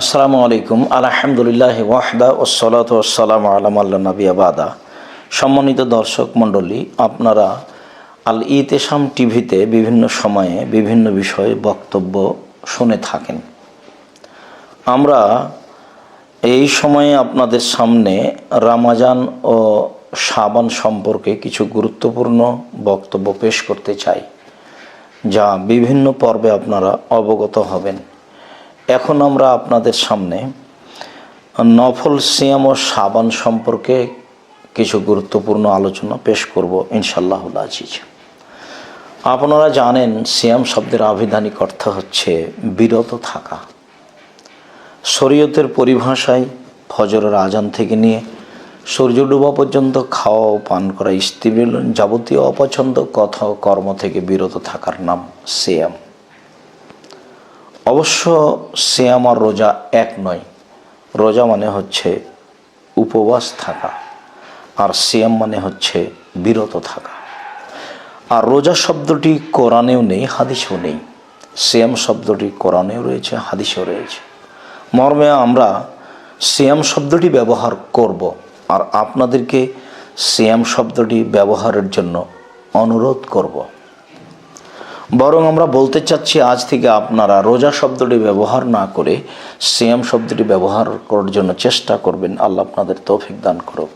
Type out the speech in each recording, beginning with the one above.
আসসালামু আলাইকুম। আলহামদুলিল্লাহ ওয়াহদা ওসলাত ওসালাম আলাম আল্লাহ নবী আবাদা সম্মানিত দর্শক মণ্ডলী, আপনারা আল ইতেসাম টিভিতে বিভিন্ন সময়ে বিভিন্ন বিষয়ে বক্তব্য শুনে থাকেন। আমরা এই সময়ে আপনাদের সামনে রামাজান ও সাবান সম্পর্কে কিছু গুরুত্বপূর্ণ বক্তব্য পেশ করতে চাই, যা বিভিন্ন পর্বে আপনারা অবগত হবেন। এখন আমরা আপনাদের সামনে নফল সিয়াম ও সাবান সম্পর্কে কিছু গুরুত্বপূর্ণ আলোচনা পেশ করব ইনশাল্লাহুল আজিজ। আপনারা জানেন সিয়াম শব্দের আবিধানিক অর্থ হচ্ছে বিরত থাকা। শরীয়তের পরিভাষায় ফজরের আজান থেকে নিয়ে সূর্য ডুবা পর্যন্ত খাওয়া ও পান করা স্ত্রী যাবতীয় অপছন্দ কথা কর্ম থেকে বিরত থাকার নাম সিয়াম। অবশ্য সিয়াম আর রোজা এক নয়। রোজা মানে হচ্ছে উপবাস থাকা আর সিয়াম মানে হচ্ছে বিরত থাকা। আর রোজা শব্দটি কোরআনেও নেই, হাদিসেও নেই। সিয়াম শব্দটি কোরআনেও রয়েছে, হাদিসেও রয়েছে। মর্মে আমরা সিয়াম শব্দটি ব্যবহার করব আর আপনাদেরকে সিয়াম শব্দটি ব্যবহারের জন্য অনুরোধ করব। বরং আমরা বলতে চাচ্ছি, আজ থেকে আপনারা রোজা শব্দটি ব্যবহার না করে সিয়াম শব্দটি ব্যবহার করার জন্য চেষ্টা করবেন। আল্লাহ আপনাদের তৌফিক দান করুক।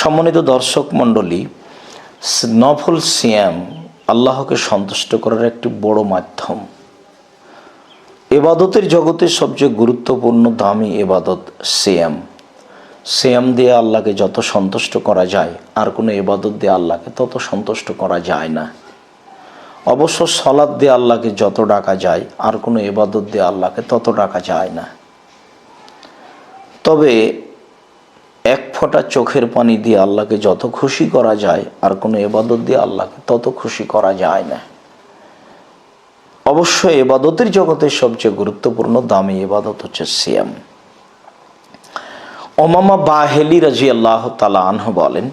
সম্মানিত দর্শক মণ্ডলী, নফল সিয়াম আল্লাহকে সন্তুষ্ট করার একটি বড় মাধ্যম। এবাদতের জগতে সবচেয়ে গুরুত্বপূর্ণ দামি এবাদত সিয়াম। সিয়াম দিয়ে আল্লাহকে যত সন্তুষ্ট করা যায়, আর কোনো এবাদত দিয়ে আল্লাহকে তত সন্তুষ্ট করা যায় না। অবশ্য সলাদ দিয়ে আল্লাহকে যত ডাকা যায়, আর কোনো এবাদত দিয়ে আল্লাহকে তত ডাকা যায় না। তবে এক ফোঁটা চোখের পানি দিয়ে আল্লাহকে যত খুশি করা যায়, আর কোনো এবাদত দিয়ে আল্লাহকে তত খুশি করা যায় না। অবশ্য এবাদতের জগতের সবচেয়ে গুরুত্বপূর্ণ দামি এবাদত হচ্ছে সিয়াম। ওমামা বাহেলি রাজি আল্লাহ তালা আনহ বলেন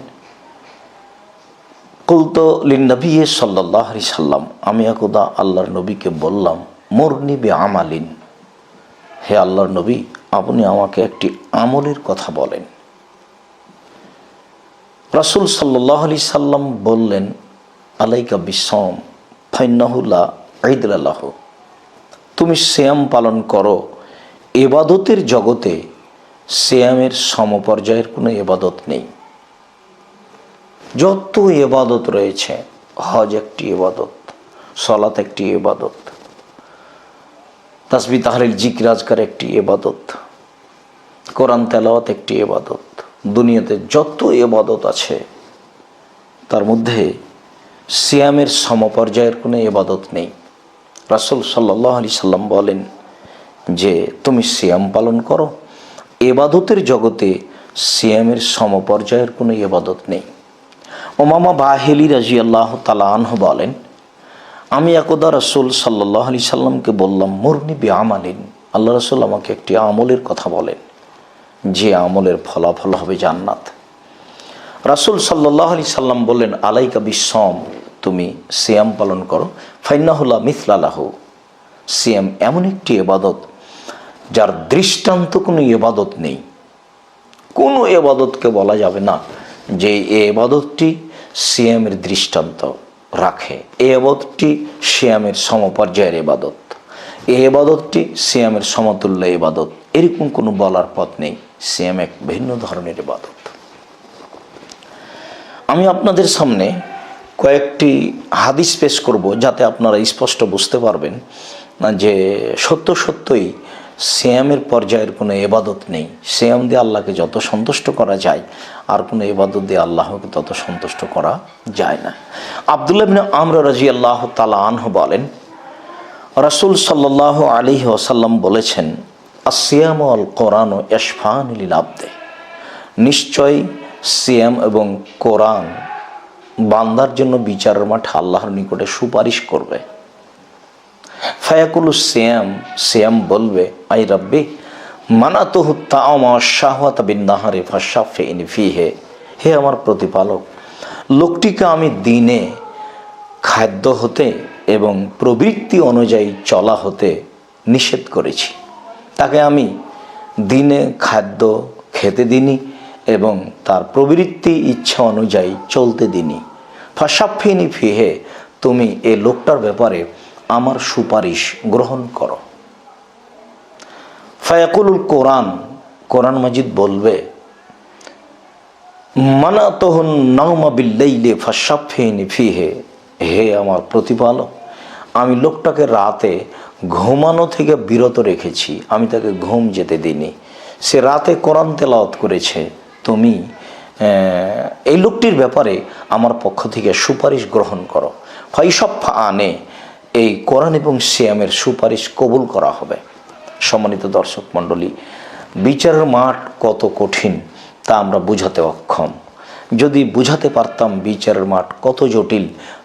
কুলতো লিনবী সাল্লাহ সাল্লাম, আমি একদা আল্লাহর নবীকে বললাম, মোরনি বে আমালিন হে আল্লাহর নবী, আপনি আমাকে একটি আমলের কথা বলেন। রাসুল সাল্লাহ আলি সাল্লাম বললেন, আলাইকা বিসম ফাইনাহুল্লাহ ঈদুল্লাহ তুমি শ্যাম পালন করো, এবাদতের জগতে শ্যামের সমপর্যায়ের কোনো এবাদত নেই। যত এবাদত রয়েছে, হজ একটি এবাদত সলাত একটি এবাদত তাসবি তাহলিল জিকরাজকার একটি এবাদত কোরআন তেলাওয়াত একটি এবাদত দুনিয়াতে যত এবাদত আছে, তার মধ্যে সিয়ামের সমপর্যায়ের কোনো এবাদত নেই। রাসুল সাল্লাহ আলি সাল্লাম বলেন যে, তুমি সিয়াম পালন করো, এবাদতের জগতে সিয়ামের সমপর্যায়ের কোনো এবাদত নেই। ওমামা বাহেলি রাজি আল্লাহ তালাহ বলেন, আমি একদা রসুল সাল্লাহ আলি সাল্লামকে বললাম, মুরনি বি আমালিন আল্লাহ রসুল আমাকে একটি আমলের কথা বলেন, যে আমলের ফলাফল হবে জান্নাত। রাসুল সাল্লাহ আলি সাল্লাম বললেন, আলাইকা বিসম তুমি সিয়াম পালন করো ফাইনাহুল্লাহ মিথলালাহ সিয়াম এমন একটি এবাদত যার দৃষ্টান্ত কোনো এবাদত নেই। কোনো এবাদতকে বলা যাবে না। যে এ এবাদতটি সিয়ামের দৃষ্টান্ত রাখে। এ এবাদতটি সিয়ামের সমপর্যায়ের এবাদত। এ এবাদতটি সিয়ামের সমতুল্য এবাদত। এরকম কোনো বলার পথ নেই। সিয়াম এক ভিন্ন ধরনের এবাদত। আমি আপনাদের সামনে কয়েকটি হাদিস পেশ করব যাতে আপনারা স্পষ্ট বুঝতে পারবেন যে সত্য সত্যই শ্যামের পর্যায়ের কোনো এবাদত নেই। শ্যাম দিয়ে আল্লাহকে যত সন্তুষ্ট করা যায়, আর কোনো এবাদত দিয়ে আল্লাহকে তত সন্তুষ্ট করা যায় না। আবদুল্লাহ আমরা রাজি আল্লাহ তালা আনহ বলেন, রাসুল সাল্লাহ আলী ওসাল্লাম বলেছেন আসিয়াম আল কোরআন ও এশফান আব্দে নিশ্চয় সিয়াম এবং কোরআন বান্দার জন্য বিচারের মাঠে আল্লাহর নিকটে সুপারিশ করবে। ফায়াকুল শ্যাম শ্যাম বলবে, আই রব্বি মানা তো শাহওয়াত বিন্দাহারে ফাশাফে ইনফি হে হে আমার প্রতিপালক, লোকটিকে আমি দিনে খাদ্য হতে এবং প্রবৃত্তি অনুযায়ী চলা হতে নিষেধ করেছি। তাকে আমি দিনে খাদ্য খেতে দিনি এবং তার প্রবৃত্তি ইচ্ছা অনুযায়ী চলতে দিনি। ফাসাফিনি ফিহে, তুমি এ লোকটার ব্যাপারে আমার সুপারিশ গ্রহণ করো। ফায়াকুলুল কোরআন কোরআন মাজিদ বলবে মানা তহন নাউমা বিল্লাইলে ফাসাফিনি ফিহে। হে আমার প্রতিপালক, আমি লোকটাকে রাতে ঘুমানো থেকে বিরত রেখেছি, আমি তাকে ঘুম যেতে দিইনি। সে রাতে কোরআন তেলাওয়াত করেছে, তুমি এই লোকটির ব্যাপারে আমার পক্ষ থেকে সুপারিশ গ্রহণ করো। ফাইসফা আনে এই কোরআন এবং সিয়ামের সুপারিশ কবুল করা হবে। সম্মানিত দর্শক মণ্ডলী, বিচারের মাঠ কত কঠিন তা আমরা বুঝাতে অক্ষম। যদি বুঝাতে পারতাম বিচারের মাঠ কত জটিল,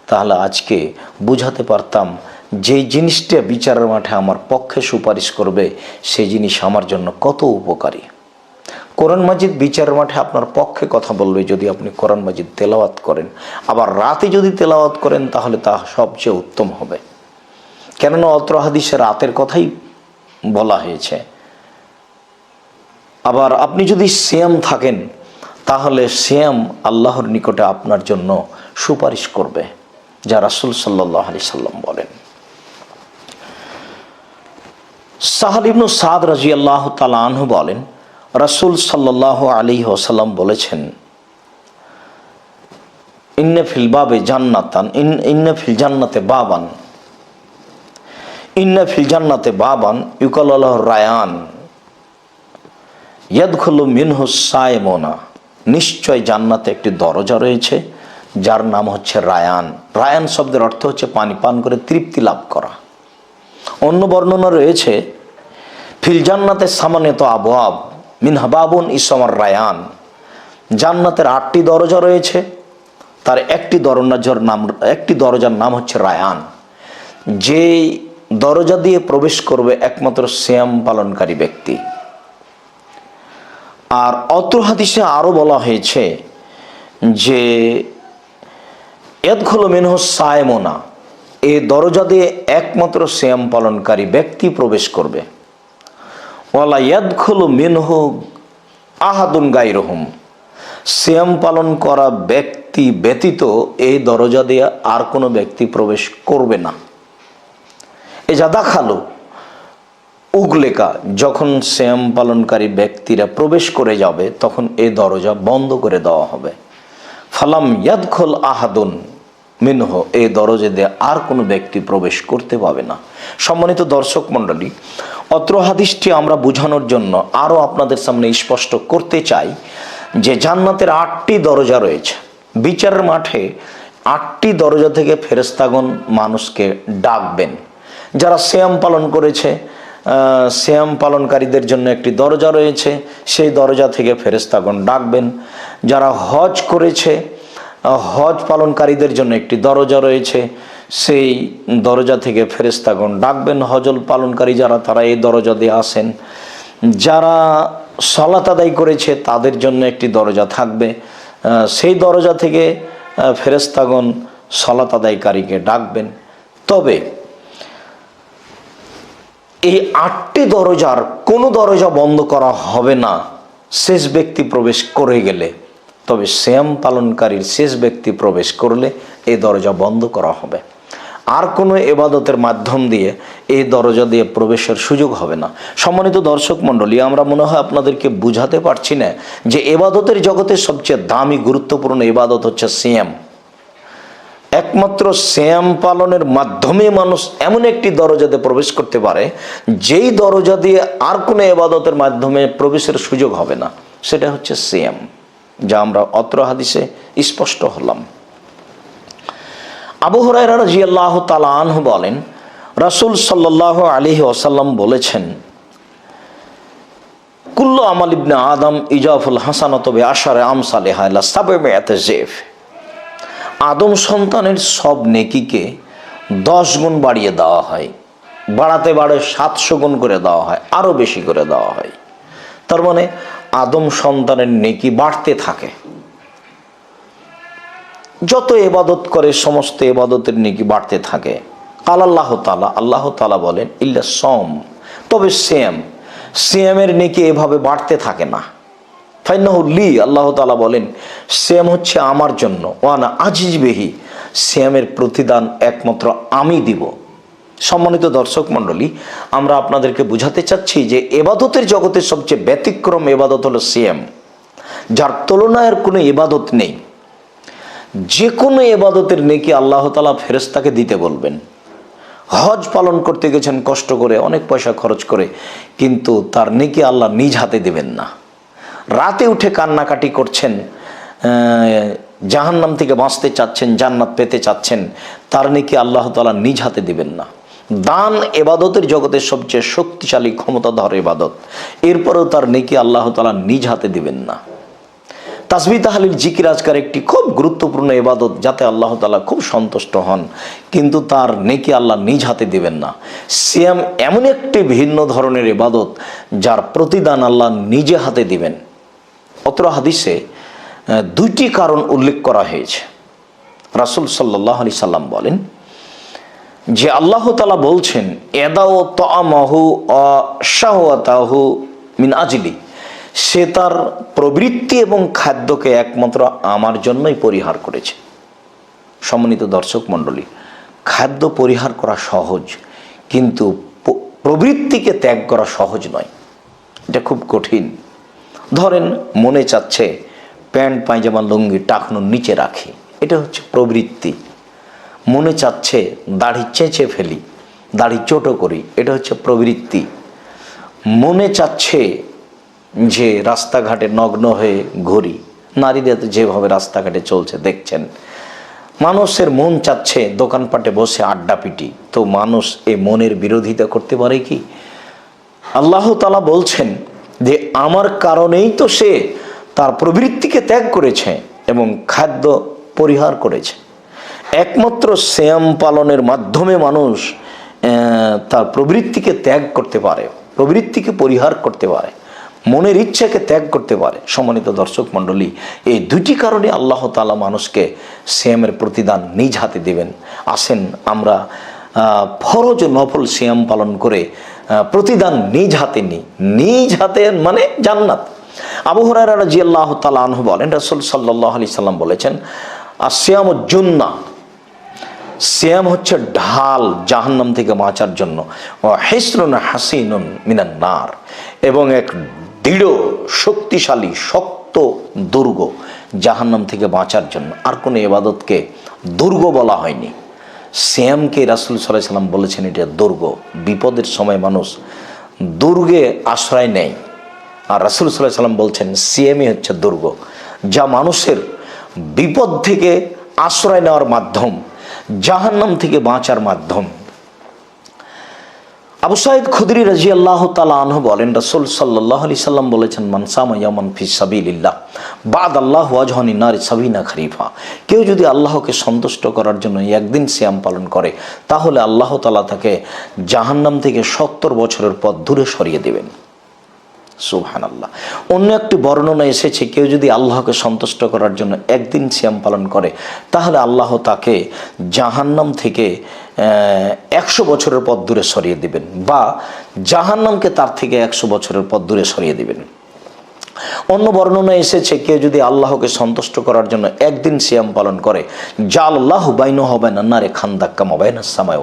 তাহলে আজকে বুঝাতে পারতাম যে জিনিসটা বিচারের মাঠে আমার পক্ষে সুপারিশ করবে সেই জিনিস আমার জন্য কত উপকারী। কোরআন মাজিদ বিচারের মাঠে আপনার পক্ষে কথা বলবে যদি আপনি কোরআন মাজিদ তেলাওয়াত করেন। আবার রাতে যদি তেলাওয়াত করেন, তাহলে তা সবচেয়ে উত্তম হবে। কেননা অত্র হাদিসে রাতের কথাই বলা হয়েছে। আবার আপনি যদি শ্যাম থাকেন, তাহলে শ্যাম আল্লাহর নিকটে আপনার জন্য সুপারিশ করবে, যা রাসুল সাল্লাহ আলি সাল্লাম বলেন। সাহাল ইবনু সাদ রাজি আল্লাহ তালাহ বলেন, রাসুল সাল্লাহ আলী ওসাল্লাম বলেছেন, ইন্নে ফিল বাবে জান্নাতান, ইন, ইন্নে ফিল জান্নাতে বাবান। ইন্নে ফিল জান্নাতে বাবান ইউকাল রায়ান। ইয়াদখুলু মিনহু সায়মোনা। নিশ্চয় জান্নাতে একটি দরজা রয়েছে, যার নাম হচ্ছে রায়ান। রায়ান শব্দের অর্থ হচ্ছে পানি পান করে তৃপ্তি লাভ করা। অন্য বর্ণনা রয়েছে, ফিল জান্নাতে সামান্যত আবহাব মিনহাবাবুন ইসমার রায়ান। জান্নাতের আটটি দরজা রয়েছে, তার একটি দরজার নাম, একটি দরজার নাম হচ্ছে রায়ান। যে দরজা দিয়ে প্রবেশ করবে একমাত্র শ্যাম পালনকারী ব্যক্তি। আর অত্র হাদিসে আরও বলা হয়েছে যে এদখল মিনহ সায়মোনা, এ দরজা দিয়ে একমাত্র শ্যাম পালনকারী ব্যক্তি প্রবেশ করবে। ওয়ালা ইয়াদখল মিনহ আহাদুন গাইরহম শ্যাম পালন করা ব্যক্তি ব্যতীত এই দরজা দিয়ে আর কোনো ব্যক্তি প্রবেশ করবে না। এ যা দেখাল উগলেকা, যখন শ্যাম পালনকারী ব্যক্তিরা প্রবেশ করে যাবে, তখন এ দরজা বন্ধ করে দেওয়া হবে। ফালাম ইয়াদখল আহাদুন মিনহ, এ দরজা দিয়ে আর কোনো ব্যক্তি প্রবেশ করতে পাবে না। সম্মানিত দর্শক মণ্ডলী, অত্র হাদিসটি আমরা বোঝানোর জন্য আরও আপনাদের সামনে স্পষ্ট করতে চাই যে জান্নাতের আটটি দরজা রয়েছে। বিচারের মাঠে আটটি দরজা থেকে ফেরেস্তাগণ মানুষকে ডাকবেন। যারা শ্যাম পালন করেছে শ্যাম পালনকারীদের জন্য একটি দরজা রয়েছে, সেই দরজা থেকে ফেরেস্তাগণ ডাকবেন। যারা হজ করেছে হজ পালনকারীদের জন্য একটি দরজা রয়েছে, সেই দরজা থেকে ফেরেস্তাগণ ডাকবেন। হজল পালনকারী যারা, তারা এই দরজা দিয়ে আসেন। যারা সলাত আদায় করেছে, তাদের জন্য একটি দরজা থাকবে। সেই দরজা থেকে ফেরেস্তাগণ সলাত আদায়কারীকে ডাকবেন। তবে এই আটটি দরজার কোনো দরজা বন্ধ করা হবে না। শেষ ব্যক্তি প্রবেশ করে গেলে। তবে শ্যাম পালনকারীর শেষ ব্যক্তি প্রবেশ করলে এই দরজা বন্ধ করা হবে। আর কোনো এবাদতের মাধ্যম দিয়ে এই দরজা দিয়ে প্রবেশের সুযোগ হবে না। সম্মানিত দর্শক মণ্ডলী, আমরা মনে হয় আপনাদেরকে বুঝাতে পারছি না যে এবাদতের জগতে সবচেয়ে দামি, গুরুত্বপূর্ণ এবাদত হচ্ছে সিয়াম একমাত্র শ্যাম পালনের মাধ্যমে মানুষ এমন একটি দরজাতে প্রবেশ করতে পারে, যেই দরজা দিয়ে আর কোনো এবাদতের মাধ্যমে প্রবেশের সুযোগ হবে না। সেটা হচ্ছে শ্যাম যা আমরা অত্র হাদিসে স্পষ্ট হলাম। আবু হরাইরা রাজি আল্লাহ তালাহ বলেন, রাসুল সাল্লাহ আলী ওসাল্লাম বলেছেন, কুল্লু আমাল ইবনে আদম ইজাফুল হাসানতবে আশারে আমসালে হাইলা সাবে মেয়াতে জেফ আদম সন্তানের সব নেকিকে দশ গুণ বাড়িয়ে দেওয়া হয়, বাড়াতে বাড়ে সাতশো গুণ করে দেওয়া হয় আরও বেশি করে দেওয়া হয়। তার মানে আদম সন্তানের নেকি বাড়তে থাকে। যত এবাদত করে সমস্ত এবাদতের নেকি বাড়তে থাকে। কাল আল্লাহ তালা আল্লাহ তালা বলেন, ইল্লা সম তবে সেম সিয়ামের নেকি এভাবে বাড়তে থাকে না। ফাইনাহুল্লি আল্লাহ তালা বলেন শ্যাম হচ্ছে আমার জন্য ওয়ানা আজিজ বেহি। শ্যামের প্রতিদান একমাত্র আমি দিব। সম্মানিত দর্শক মণ্ডলী, আমরা আপনাদেরকে বুঝাতে চাচ্ছি যে এবাদতের জগতের সবচেয়ে ব্যতিক্রম এবাদত হলো সিএম যার তুলনায় আর কোনো এবাদত নেই। যে কোনো এবাদতের নেকি আল্লাহ তালা ফেরেস্তাকে দিতে বলবেন। হজ পালন করতে গেছেন কষ্ট করে, অনেক পয়সা খরচ করে, কিন্তু তার নেকি আল্লাহ নিজ হাতে দেবেন না। রাতে উঠে কান্নাকাটি করছেন জাহান্নাম থেকে বাঁচতে চাচ্ছেন, জান্নাত পেতে চাচ্ছেন, তার নেকি আল্লাহ তালা নিজ হাতে দিবেন না। দান এবাদতের জগতের সবচেয়ে শক্তিশালী ক্ষমতাধর এবাদত। এরপরেও তার নেকি আল্লাহ তালা নিজ হাতে দিবেন না। তাসবি তাহালির জিকির আজকার একটি খুব গুরুত্বপূর্ণ এবাদত, যাতে আল্লাহ তালা খুব সন্তুষ্ট হন। কিন্তু তার নেকি আল্লাহ নিজ হাতে দিবেন না। সিয়াম এমন একটি ভিন্ন ধরনের এবাদত, যার প্রতিদান আল্লাহ নিজে হাতে দিবেন। অত্র হাদিসে দুইটি কারণ উল্লেখ করা হয়েছে। রাসুল সাল্লাহ আলি সাল্লাম বলেন, যে আল্লাহ তালা বলছেন এদাও তাহু অশাহতাহু মিন আজলি সে তার প্রবৃত্তি এবং খাদ্যকে একমাত্র আমার জন্যই পরিহার করেছে। সম্মানিত দর্শক মণ্ডলী, খাদ্য পরিহার করা সহজ, কিন্তু প্রবৃত্তিকে ত্যাগ করা সহজ নয়। এটা খুব কঠিন। ধরেন মনে চাচ্ছে প্যান্ট, পায়জামা, লুঙ্গি টাকনুর নিচে রাখি। এটা হচ্ছে প্রবৃত্তি। মনে চাচ্ছে দাড়ি চেঁচে ফেলি, দাড়ি চোটো করি, এটা হচ্ছে প্রবৃত্তি। মনে চাচ্ছে যে রাস্তাঘাটে নগ্ন হয়ে ঘুরি, নারীরা তো যেভাবে রাস্তাঘাটে চলছে, দেখছেন। মানুষের মন চাচ্ছে দোকানপাটে বসে আড্ডা পিটি, তো মানুষ এ মনের বিরোধিতা করতে পারে কি? আল্লাহ তালা বলছেন যে আমার কারণেই তো সে তার প্রবৃত্তিকে ত্যাগ করেছে এবং খাদ্য পরিহার করেছে। একমাত্র শ্যাম পালনের মাধ্যমে মানুষ তার প্রবৃত্তিকে ত্যাগ করতে পারে, প্রবৃত্তিকে পরিহার করতে পারে, মনের ইচ্ছাকে ত্যাগ করতে পারে। সম্মানিত দর্শক মণ্ডলী, এই দুটি কারণে আল্লাহ তালা মানুষকে শ্যামের প্রতিদান নিজ হাতে দেবেন। আসেন আমরা ফরজ নফল সিয়াম পালন করে প্রতিদান নিজ হাতে নিই। নিজ হাতে মানে জান্নাত। আবু হরারা রাজি আল্লাহ তালা বলেন, রসুল সাল্লাহ আলি সাল্লাম বলেছেন আর শ্যাম জুন্না শ্যাম হচ্ছে ঢাল জাহান্নাম থেকে বাঁচার জন্য। হেসরুন হাসিনুন মিনান নার। এবং এক দৃঢ়, শক্তিশালী, শক্ত দুর্গ জাহান্নাম থেকে বাঁচার জন্য। আর কোনো এবাদতকে দুর্গ বলা হয়নি। শ্যামকে রাসুল সাল্লাহ সাল্লাম বলেছেন, এটা দুর্গ। বিপদের সময় মানুষ দুর্গে আশ্রয় নেয়। আর রাসুল সাল্লাহ সাল্লাম বলছেন সিএমই হচ্ছে দুর্গ, যা মানুষের বিপদ থেকে আশ্রয় নেওয়ার মাধ্যম, জাহান্নাম থেকে বাঁচার মাধ্যম। আবু সাইদ খুদরি রাজি আল্লাহ তালা আনহু বলেন, রসুল সাল্লাহ আলি সাল্লাম বলেছেন মানসামা ইয়ামান ফি সাবিল্লাহ বাদ আল্লাহ ওয়াজহানি নারী সাবিনা খরিফা। কেউ যদি আল্লাহকে সন্তুষ্ট করার জন্য একদিন শ্যাম পালন করে, তাহলে আল্লাহ তালা তাকে জাহান্নাম থেকে সত্তর বছরের পথ দূরে সরিয়ে দেবেন। সুবহান আল্লাহ অন্য একটি বর্ণনা এসেছে, কেউ যদি আল্লাহকে সন্তুষ্ট করার জন্য একদিন সিয়াম পালন করে, তাহলে আল্লাহ তাকে জাহান্নাম থেকে একশো বছরের পথ দূরে সরিয়ে দিবেন বা জাহান্নামকে তার থেকে একশো বছরের পথ দূরে সরিয়ে দিবেন। অন্য বর্ণনা এসেছে, কেউ যদি আল্লাহকে সন্তুষ্ট করার জন্য একদিন সিয়াম পালন করে, জাল আল্লাহ বাইন হবে না নারে খান্দাক্কা মবাইন সামায়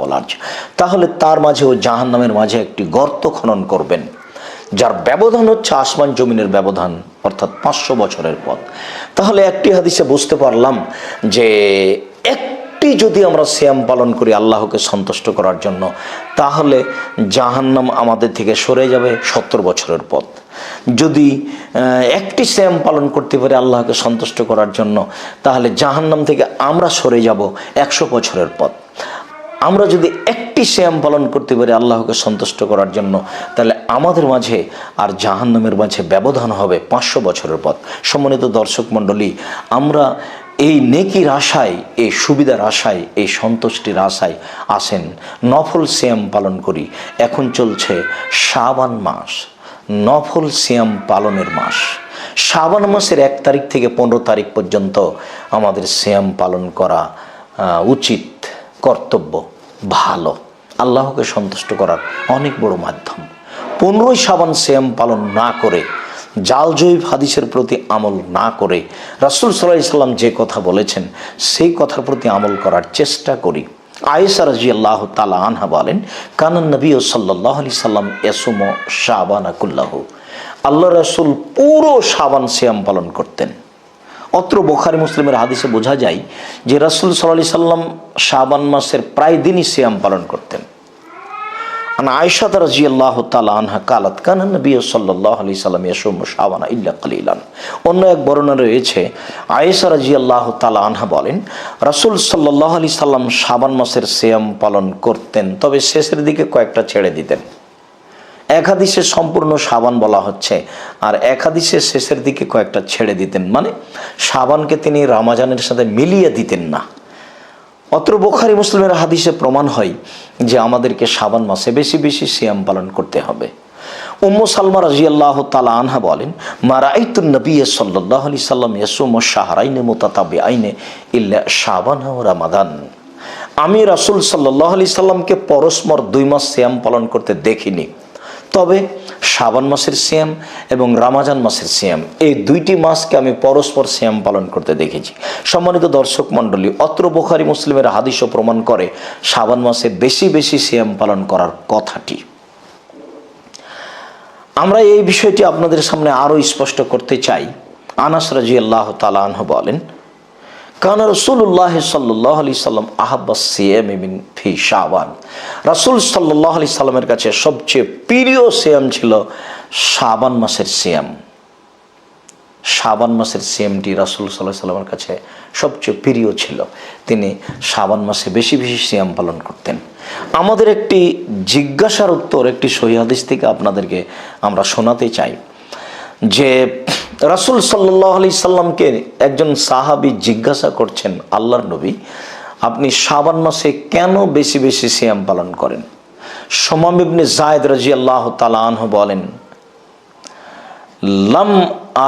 তাহলে তার মাঝে ও জাহান্নামের মাঝে একটি গর্ত খনন করবেন। যার ব্যবধান হচ্ছে আসমান জমিনের ব্যবধান, অর্থাৎ পাঁচশো বছরের পথ। তাহলে একটি হাদিসে বুঝতে পারলাম যে একটি যদি আমরা শ্যাম পালন করি আল্লাহকে সন্তুষ্ট করার জন্য, তাহলে জাহান্নাম আমাদের থেকে সরে যাবে সত্তর বছরের পথ। যদি একটি শ্যাম পালন করতে পারি আল্লাহকে সন্তুষ্ট করার জন্য, তাহলে জাহান্নাম থেকে আমরা সরে যাব একশো বছরের পথ। আমরা যদি একটি শ্যাম পালন করতে পারি আল্লাহকে সন্তুষ্ট করার জন্য, তাহলে আমাদের মাঝে আর জাহান্নামের মাঝে ব্যবধান হবে পাঁচশো বছরের পথ। সম্মানিত দর্শক মণ্ডলী, আমরা এই নেকির আশায়, এই সুবিধার আশায়, এই সন্তুষ্টির আশায় আসেন, নফল শ্যাম পালন করি। এখন চলছে শাবান মাস, নফল শ্যাম পালনের মাস। শাবান মাসের এক তারিখ থেকে পনেরো তারিখ পর্যন্ত আমাদের শ্যাম পালন করা উচিত কর্তব্য। ভালো, আল্লাহকে সন্তুষ্ট করার অনেক বড় মাধ্যম। পনেরোই সাবান শ্যাম পালন না করে, জাল জৈব হাদিসের প্রতি আমল না করে, রাসুল সাল্লাহ সাল্লাম যে কথা বলেছেন, সেই কথার প্রতি আমল করার চেষ্টা করি। আয়েসা রাজি আল্লাহ তালা আনহা বলেন কানন নবী ও সাল্লাহ আলি সাল্লাম এসুম শাবান আকুল্লাহ আল্লাহ রসুল পুরো সাবান শ্যাম পালন করতেন। অত্র বোখারি মুসলিমের হাদিসে বোঝা যায় যে রাসুল সাল্লাহ সাল্লাম শাবান মাসের প্রায় দিনই শ্যাম পালন করতেন। আয়সা রাজি আল্লাহ আনহা কালাত, কান নবী সাল্লাহ আলি সাল্লাম ইয়াসুম শাবানা ইল্লা কালিলান। অন্য এক বর্ণনা রয়েছে, আয়েশা রাজি আল্লাহ তালা আনহা বলেন, রাসুল সাল্লাহ আলি সাল্লাম শাবান মাসের সিয়াম পালন করতেন, তবে শেষের দিকে কয়েকটা ছেড়ে দিতেন। এক হাদিসে সম্পূর্ণ সাবান বলা হচ্ছে। আর এক শেষের দিকে কয়েকটা ছেড়ে দিতেন। মানে সাবানকে তিনি রামাজানের সাথে মিলিয়ে দিতেন না। অত্র বোখারি মুসলিমের হাদিসে প্রমাণ হয় যে আমাদেরকে সাবান মাসে বেশি বেশি সিয়াম পালন করতে হবে। উম্ম সালমা রাজি আল্লাহ তালা আনহা বলেন মারাইতুন নবী সাল্লাহ আলি সাল্লাম ইয়াসুম শাহরাইনে মোতাতাবে আইনে ইল্লা শাবান ও রামাদান। আমি রাসুল সাল্লাহ আলি সাল্লামকে পরস্পর দুই মাস শ্যাম পালন করতে দেখিনি। তবে শ্রাবণ মাসের সিয়াম এবং রামাজান মাসের সিয়াম, এই দুইটি মাসকে আমি পরস্পর সিয়াম পালন করতে দেখেছি। সম্মানিত দর্শক মণ্ডলী, অত্র বোখারি মুসলিমের হাদিসও প্রমাণ করে শ্রাবণ মাসে বেশি বেশি সিয়াম পালন করার কথাটি। আমরা এই বিষয়টি আপনাদের সামনে আরও স্পষ্ট করতে চাই। আনাস রাজি আল্লাহ তালাহ বলেন কান রসুল্লাহ সাল্লাহ আলি সাল্লাম আহাব্বাস সিয়াম ইমিন ফি শাবান। রাসুল সাল্লাহ আলি সাল্লামের কাছে সবচেয়ে প্রিয় সিয়াম ছিল শাবান মাসের সিয়াম। শাবান মাসের সিএমটি রাসুল সাল্লাহ সাল্লামের কাছে সবচেয়ে প্রিয় ছিল। তিনি শাবান মাসে বেশি বেশি সিয়াম পালন করতেন। আমাদের একটি জিজ্ঞাসার উত্তর, একটি সহিহাদিস থেকে আপনাদেরকে আমরা শোনাতে চাই যে রাসুল সাল্লাহ আলি সাল্লামকে একজন সাহাবি জিজ্ঞাসা করছেন, আল্লাহর নবী, আপনি শাবান মাসে কেন বেশি বেশি সিয়াম পালন করেন? সমাম জায়দ রাজি আল্লাহ তালাহ বলেন, লাম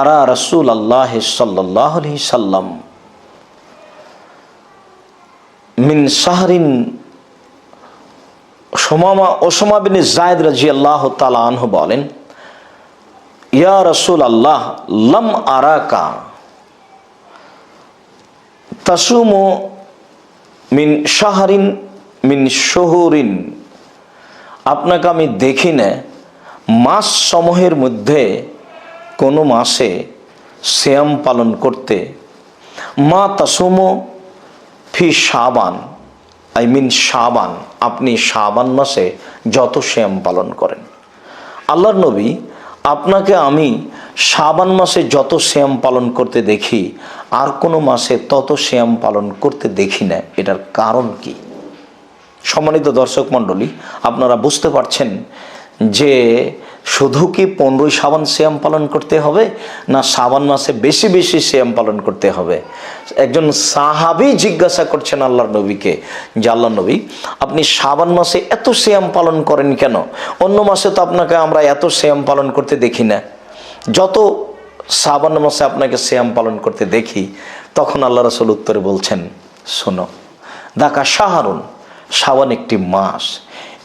আরা রসুল আল্লাহ সাল্লাহ সাল্লাম মিন শাহরিন সোমামা ওসমা বিন জায়দ রাজি আল্লাহ তালাহ বলেন ইয়া রসুল আল্লাহ লম আরাকা। তাসুমো মিন শাহরিন মিন শহরিন। আপনাকে আমি দেখি না, মাস সমূহের মধ্যে কোনো মাসে শ্যাম পালন করতে। মা তাসুমো ফি সাবান আই মিন সাবান আপনি সাবান মাসে যত শ্যাম পালন করেন। আল্লাহর নবী আপনাকে আমি শ্রাবণ মাসে যত শ্যাম পালন করতে দেখি, আর কোনো মাসে তত শ্যাম পালন করতে দেখি না। এটার কারণ কি? সম্মানিত দর্শক মণ্ডলী, আপনারা বুঝতে পারছেন যে শুধু কি পনেরোই সাবান শ্যাম পালন করতে হবে, না সাবান মাসে বেশি বেশি শ্যাম পালন করতে হবে? একজন সাহাবি জিজ্ঞাসা করছেন আল্লাহর নবীকে, যে আল্লাহ নবী, আপনি সাবান মাসে এত শ্যাম পালন করেন কেন? অন্য মাসে তো আপনাকে আমরা এত শ্যাম পালন করতে দেখি না। যত সাবান মাসে আপনাকে শ্যাম পালন করতে দেখি, তখন আল্লাহ রসুল উত্তরে বলছেন, শোনো, দাকা সাহারুন সাবান একটি মাস।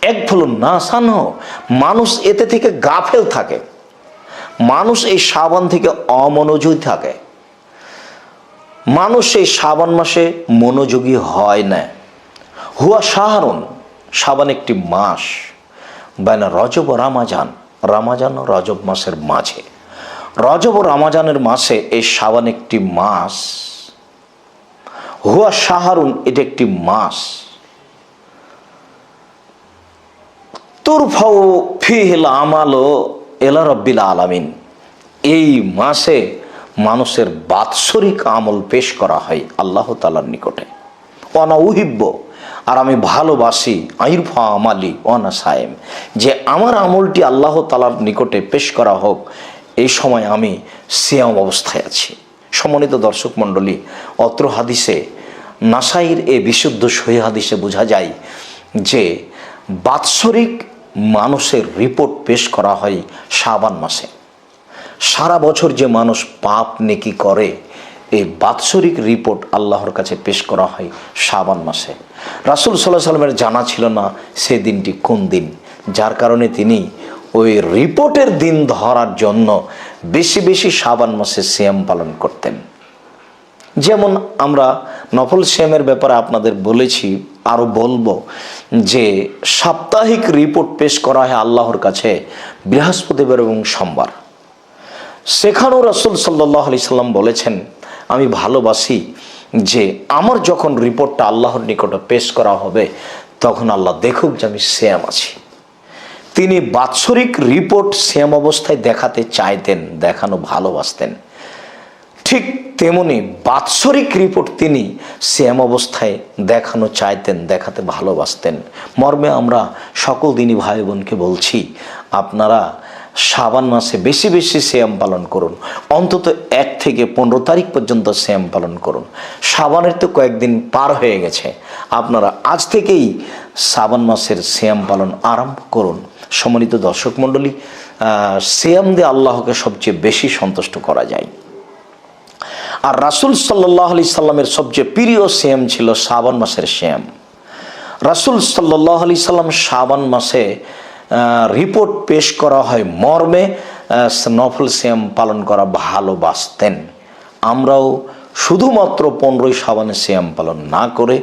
এক ফলুন না সানহ, মানুষ এতে থেকে গাফেল থাকে। মানুষ এই সাবান থেকে অমনোযোগী থাকে। মানুষ এই সাবান মাসে মনোযোগী হয় না। হুয়া সাহারণ সাবান একটি মাস। বাইনা রজব রামাজান রামাজান ও রজব মাসের মাঝে। রজব রামাজানের মাসে এই সাবান একটি মাস। হুয়া সাহারুন এটা একটি মাস। তুরফাউ ফিহিল আমালো এলা রব্বিল আলামিন। এই মাসে মানুষের বাৎসরিক আমল পেশ করা হয় আল্লাহ তালার নিকটে। অনা উহিব্য আর আমি ভালোবাসি আইরফা আমালি অনা সায়েম। যে আমার আমলটি আল্লাহ তালার নিকটে পেশ করা হোক, এই সময় আমি সিয়াম অবস্থায় আছি। সম্মানিত দর্শক মণ্ডলী, অত্র হাদিসে, নাসাইর এ বিশুদ্ধ সহি হাদিসে বোঝা যায় যে বাৎসরিক মানুষের রিপোর্ট পেশ করা হয় শাবান মাসে। সারা বছর যে মানুষ পাপ নেকি করে, এই বাৎসরিক রিপোর্ট আল্লাহর কাছে পেশ করা হয় শাবান মাসে। রাসুল সাল্লাহ সাল্লামের জানা ছিল না সে দিনটি কোন দিন। যার কারণে তিনি ওই রিপোর্টের দিন ধরার জন্য বেশি বেশি সাবান মাসে সিয়াম পালন করতেন। যেমন আমরা নফল শ্যামের ব্যাপারে আপনাদের বলেছি আরও বলব যে সাপ্তাহিক রিপোর্ট পেশ করা হয় আল্লাহর কাছে বৃহস্পতিবার এবং সোমবার। সেখানেও রসুল সাল্লাহ আলি সাল্লাম বলেছেন, আমি ভালোবাসি যে আমার যখন রিপোর্টটা আল্লাহর নিকটে পেশ করা হবে, তখন আল্লাহ দেখুক যে আমি শ্যাম আছি। তিনি বাৎসরিক রিপোর্ট শ্যাম অবস্থায় দেখাতে চাইতেন, দেখানো ভালোবাসতেন। ঠিক তেমনি বাৎসরিক রিপোর্ট তিনি শ্যাম অবস্থায় দেখানো চাইতেন, দেখাতে ভালোবাসতেন। মর্মে আমরা সকল দিনই ভাই বোনকে বলছি, আপনারা সাবান মাসে বেশি বেশি শ্যাম পালন করুন। অন্তত এক থেকে পনেরো তারিখ পর্যন্ত শ্যাম পালন করুন। সাবানের তো কয়েকদিন পার হয়ে গেছে। আপনারা আজ থেকেই সাবান মাসের শ্যাম পালন আরম্ভ করুন। সম্মানিত দর্শক মণ্ডলী শ্যাম দিয়ে আল্লাহকে সবচেয়ে বেশি সন্তুষ্ট করা যায়। আর রাসুল সাল্লাহ আলি সাল্লামের সবচেয়ে প্রিয় শ্যাম ছিল শ্রাবণ মাসের শ্যাম। রাসুল সাল্লাহ আলি সাল্লাম শ্রাবণ মাসে রিপোর্ট পেশ করা হয় মর্মে নফল শ্যাম পালন করা ভালোবাসতেন। আমরাও শুধুমাত্র পনেরোই সাবানে শ্যাম পালন না করে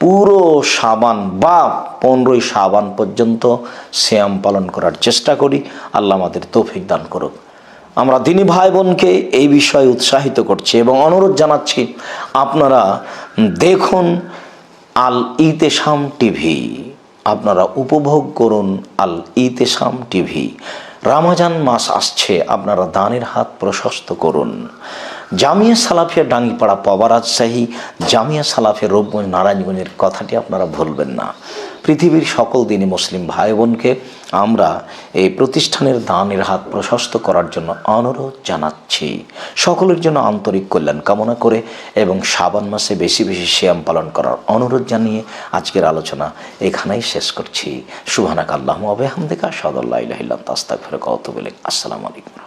পুরো সাবান বা পনেরোই সাবান পর্যন্ত শ্যাম পালন করার চেষ্টা করি। আল্লাহ আমাদের তৌফিক দান করুক। আমরা দিনী ভাই বোনকে এই বিষয়ে উৎসাহিত করছি এবং অনুরোধ জানাচ্ছি, আপনারা দেখুন আল ইতেশাম টিভি। আপনারা উপভোগ করুন আল ইতেশাম টিভি। রামাজান মাস আসছে, আপনারা দানের হাত প্রশস্ত করুন। জামিয়া সালাফিয়া ডাঙ্গিপাড়া পাওয়া রাজশাহী জামিয়া সালাফিয়া রূপগঞ্জ নারায়ণগঞ্জের কথাটি আপনারা ভুলবেন না। পৃথিবীর সকল দিনই মুসলিম ভাই বোনকে আমরা এই প্রতিষ্ঠানের দানের হাত প্রশস্ত করার জন্য অনুরোধ জানাচ্ছি। সকলের জন্য আন্তরিক কল্যাণ কামনা করে এবং সাবান মাসে বেশি বেশি শ্যাম পালন করার অনুরোধ জানিয়ে আজকের আলোচনা এখানেই শেষ করছি। সুবহানাক আল্লাহ আবে হামদিকা সদল্লাহ তাস্তাক ফেরক আসসালামু আলাইকুম।